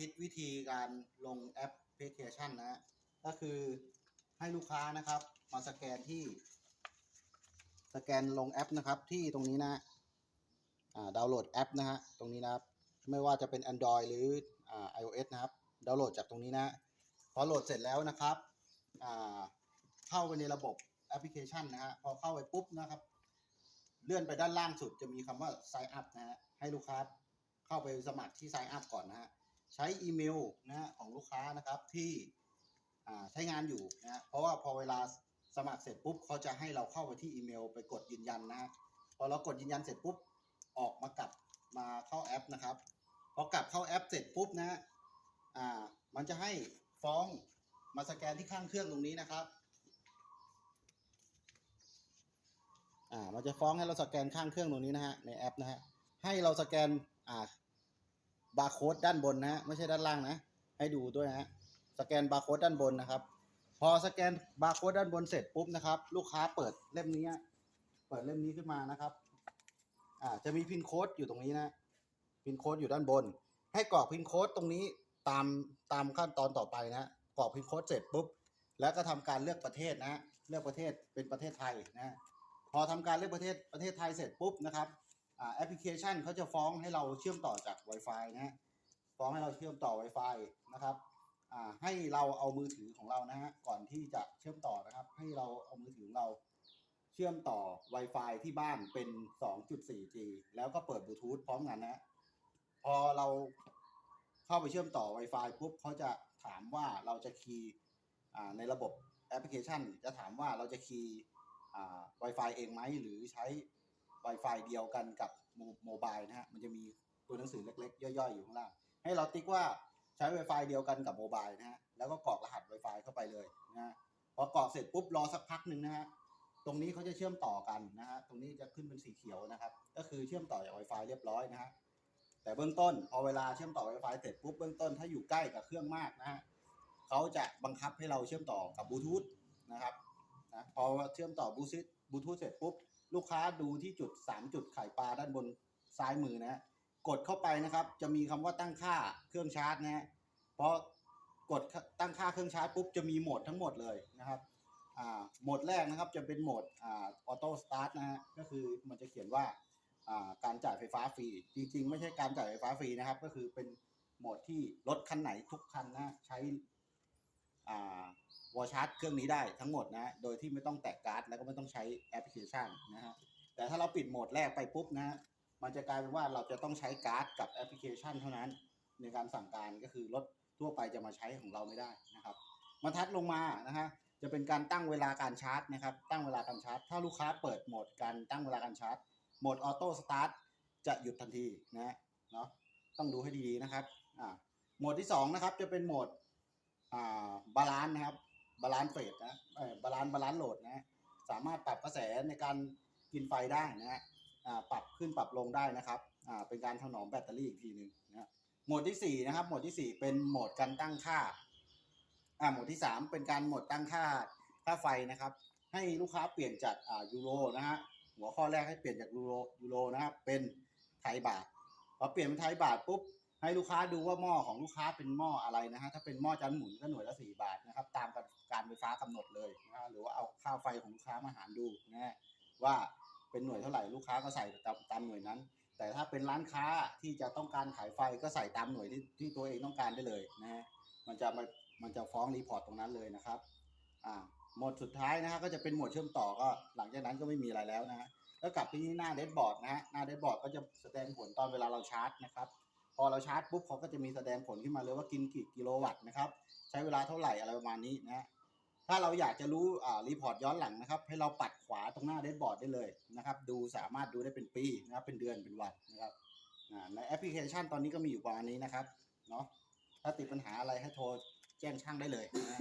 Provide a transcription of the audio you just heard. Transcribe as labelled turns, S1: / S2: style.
S1: ธิตวิธีการลงแอปพลิเคชันนะฮะก็คือให้ลูกค้านะครับ มาสแกนที่ สแกนลงแอปนะครับ ที่ตรงนี้นะดาวน์โหลดแอปนะฮะตรงนี้นะครับ ไม่ว่าจะเป็น Android หรืออ iOS นะครับ ดาวน์โหลดจากตรงนี้นะพอโหลดเสร็จแล้วนะครับเข้าไปในระบบแอปพลิเคชันนะฮะพอเข้าไปปุ๊บนะครับ เลื่อนไปด้านล่างสุดจะมีคำว่า sign up นะฮะให้ลูกค้าเข้าไปสมัครที่ sign up ก่อนนะฮะ ใช้อีเมลนะของลูกค้านะครับที่ใช้งานอยู่นะเพราะว่าพอเวลาสมัครเสร็จปุ๊บเขาจะให้เราเข้าไปที่อีเมล ไปกดยืนยันนะพอเรากดยืนยันเสร็จปุ๊บออกมากลับมาเข้าแอปนะครับพอกลับเข้าแอปเสร็จปุ๊บนะฮะอ่ามันจะให้ฟ้องมาสแกนที่ข้างเครื่องตรงนี้นะครับอ่ามันจะฟ้องให้เราสแกนข้างเครื่องตรงนี้นะฮะในแอปนะฮะให้เราสแกนอ่า บาร์โค้ดด้านบนนะฮะไม่ใช่ด้านล่างนะ ให้ดูด้วยนะฮะสแกนบาร์โค้ดด้านบนนะครับ พอสแกนบาร์โค้ดด้านบนเสร็จปุ๊บนะครับ ลูกค้าเปิดเล่มนี้เปิดเล่มนี้ขึ้นมานะครับอ่าจะมีพินโค้ดอยู่ตรงนี้นะพินโค้ดอยู่ด้านบน ให้กรอกพินโค้ดตรงนี้ตามตามขั้นตอนต่อไปนะกรอกพินโค้ดเสร็จปุ๊บแล้วก็ทำการเลือกประเทศนะเลือกประเทศเป็นประเทศไทยนะพอทำการเลือกประเทศประเทศไทยเสร็จปุ๊บนะครับ แอปพลิเคชันเขาจะฟ้องให้เราเชื่อมต่อจาก Wi-Fi นะฮะฟ้องให้เราเชื่อมต่อ Wi-Fi นะครับอ่าให้เราเอามือถือของเรานะฮะก่อนที่จะเชื่อมต่อนะครับ ให้เราเอามือถือของเราเชื่อมต่อ Wi-Fi ที่บ้านเป็น 2.4G แล้วก็เปิดบลูทูธพร้อมกันนะฮะพอเราเข้าไปเชื่อมต่อ Wi-Fi ปุ๊บเขาจะถามว่าเราจะคีย์อ่าในระบบแอปพลิเคชัน จะถามว่าเราจะคีย์อ่า Wi-Fi เองไหมหรือใช้ Wi-Fi เดียวกันกับโมบายนะฮะ มันจะมีตัวหนังสือเล็กๆ ย่อยๆ อยู่ข้างล่าง ให้เราติ๊กว่าใช้ Wi-Fi เดียวกันกับโมบายนะฮะ แล้วก็กรอกรหัส Wi-Fi เข้าไปเลยนะฮะ พอกรอกเสร็จปุ๊บรอสักพักหนึ่งนะฮะ ตรงนี้เขาจะเชื่อมต่อกันนะฮะ ตรงนี้จะขึ้นเป็นสีเขียวนะครับ ก็คือเชื่อมต่อจาก Wi-Fi เรียบร้อยนะฮะ แต่เบื้องต้นพอเวลาเชื่อมต่อ Wi-Fi เสร็จปุ๊บเบื้องต้นถ้าอยู่ใกล้กับเครื่องมากนะฮะเขาจะบังคับให้เราเชื่อมต่อกับบลูทูธนะครับนะพอเชื่อมต่อบลูทูธบลูทูธเสร็จปุ๊บ ลูกค้าดูที่จุด 3 จุดไข่ปลาด้านบนซ้ายมือนะฮะกดเข้าไปนะครับ จะมีคำว่าตั้งค่าเครื่องชาร์จนะฮะพอกดตั้งค่าเครื่องชาร์จปุ๊บจะมีโหมดทั้งหมดเลยนะครับอ่าโหมดแรกนะครับจะเป็นโหมดอ่าออโต้สตาร์ทนะฮะก็คือมันจะเขียนว่าอ่าการจ่ายไฟฟ้าฟรีจริง ๆ ไม่ใช่การจ่ายไฟฟ้าฟรีนะครับ ก็คือเป็นโหมดที่รถคันไหนทุกคันนะใช้ วอชาร์จเครื่องนี้ได้ทั้งหมดนะโดยที่ไม่ต้องแตะการ์ดแล้วก็ไม่ต้องใช้แอปพลิเคชันนะฮะแต่ถ้าเราปิดโหมดแรกไปปุ๊บนะ มันจะกลายเป็นว่าเราจะต้องใช้การ์ดกับแอปพลิเคชันเท่านั้น ในการสั่งการก็คือรถทั่วไปจะมาใช้ของเราไม่ได้นะครับบรรทัดลงมานะฮะจะเป็นการตั้งเวลาการชาร์จนะครับ ตั้งเวลาการชาร์จ ถ้าลูกค้าเปิดโหมดการตั้งเวลาการชาร์จโหมดออโต้สตาร์ทจะหยุดทันทีนะเนาะต้องดูให้ดีๆนะครับอ่าโหมดที่สองนะครับจะเป็นโหมด อ่าบาลานซ์นะครับบาลานซ์เฟสนะเออบาลานซ์บาลานซ์โหลดนะสามารถปรับกระแสในการกินไฟได้นะฮะอ่าปรับขึ้นปรับลงได้นะครับอ่าเป็นการถนอมแบตเตอรี่อีกทีหนึ่งนะฮะโหมดที่สี่นะครับโหมดที่สี่เป็นโหมดการตั้งค่าอ่าโหมดที่สามเป็นการโหมดตั้งค่าค่าไฟนะครับ ให้ลูกค้าเปลี่ยนจากอ่ายูโรนะฮะหัวข้อแรกให้เปลี่ยนจากยูโรยูโรนะครับเป็นไทยบาทพอเปลี่ยนเป็นไทยบาทปุ๊บ ให้ลูกค้าดูว่าหม้อของลูกค้าเป็นหม้ออะไรนะฮะถ้าเป็นหม้อจานหมุนก็หน่วยละสี่บาทนะครับ ตามการไฟฟ้ากำหนดเลยนะฮะหรือว่าเอาค่าไฟของลูกค้ามาหารดูนะฮะว่าเป็นหน่วยเท่าไหร่ลูกค้าก็ใส่ตามตามหน่วยนั้น แต่ถ้าเป็นร้านค้าที่จะต้องการขายไฟก็ใส่ตามหน่วยที่ที่ตัวเองต้องการได้เลยนะฮะมันจะมันมันจะฟ้องรีพอร์ตตรงนั้นเลยนะครับอ่าโหมดสุดท้ายนะฮะก็จะเป็นโหมดเชื่อมต่อก็หลังจากนั้นก็ไม่มีอะไรแล้วนะฮะแล้วกลับไปที่หน้าเดชบอร์ดนะฮะหน้าเดชบอร์ดก็จะแสดงผลตอนเวลาเราชาร์จนะครับ อเราชาร์จปุ๊บเขาก็จะมีแสดงผลขึ้นมาเลยว่ากินกี่กิโลวัตต์นะครับ ใช้เวลาเท่าไหร่อะไรประมาณนี้นะถ้าเราอยากจะรู้อ่ารีพอร์ตย้อนหลังนะครับ ให้เราปัดขวาตรงหน้าเดชบอร์ดได้เลยนะครับ ดูสามารถดูได้เป็นปีนะครับ เป็นเดือนเป็นวันนะครับในแอปพลิเคชันตอนนี้ก็มีอยู่ประมาณนี้นะครับเนาะถ้าติดปัญหาอะไรให้โทรแจ้งช่างได้เลยนะ